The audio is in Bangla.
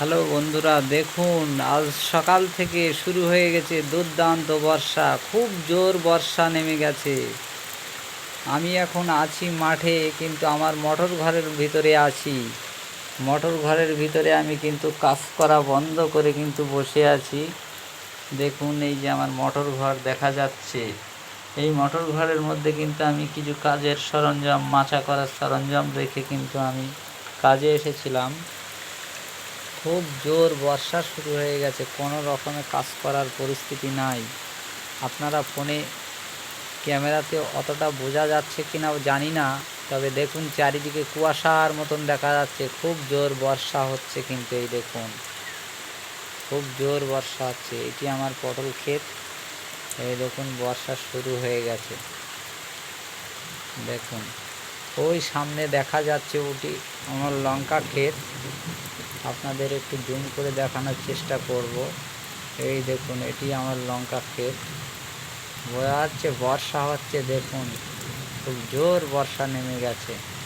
হ্যালো বন্ধুরা, দেখুন, আজ সকাল থেকে শুরু হয়ে গেছে দুর্দান্ত বর্ষা, খুব জোর বর্ষা নেমে গেছে। আমি এখন আছি মাঠে, কিন্তু আমার মোটর ঘরের ভিতরে আছি। মোটর ঘরের ভিতরে আমি কিন্তু কাজ করা বন্ধ করে কিন্তু বসে আছি। দেখুন, এই যে আমার মোটর ঘর দেখা যাচ্ছে। এই মোটর ঘরের মধ্যে কিন্তু আমি কিছু কাজের সরঞ্জাম, মাচা করার সরঞ্জাম রেখে কিন্তু আমি কাজে এসেছিলাম। খুব জোর বর্ষা শুরু হয়ে গেছে, কোনো রকমে কাজ করার পরিস্থিতি নাই। আপনারা ফোনে ক্যামেরাতে অতটা বোঝা যাচ্ছে কি না জানি না, তবে দেখুন চারিদিকে কুয়াশার মতন দেখা যাচ্ছে, খুব জোর বর্ষা হচ্ছে কিন্তু এই দেখুন। খুব জোর বর্ষা হচ্ছে, এটি আমার পটল ক্ষেত। এই দেখুন বর্ষা শুরু হয়ে গেছে। দেখুন, ওই সামনে দেখা যাচ্ছে ওটি আমার লঙ্কা ক্ষেত। আপনাদের একটু জুম করে দেখানোর চেষ্টা করব। এই দেখুন, এটি আমার লঙ্কা ক্ষেত। বোঝা যাচ্ছে বর্ষা হচ্ছে, দেখুন। খুব জোর বর্ষা নেমে গেছে।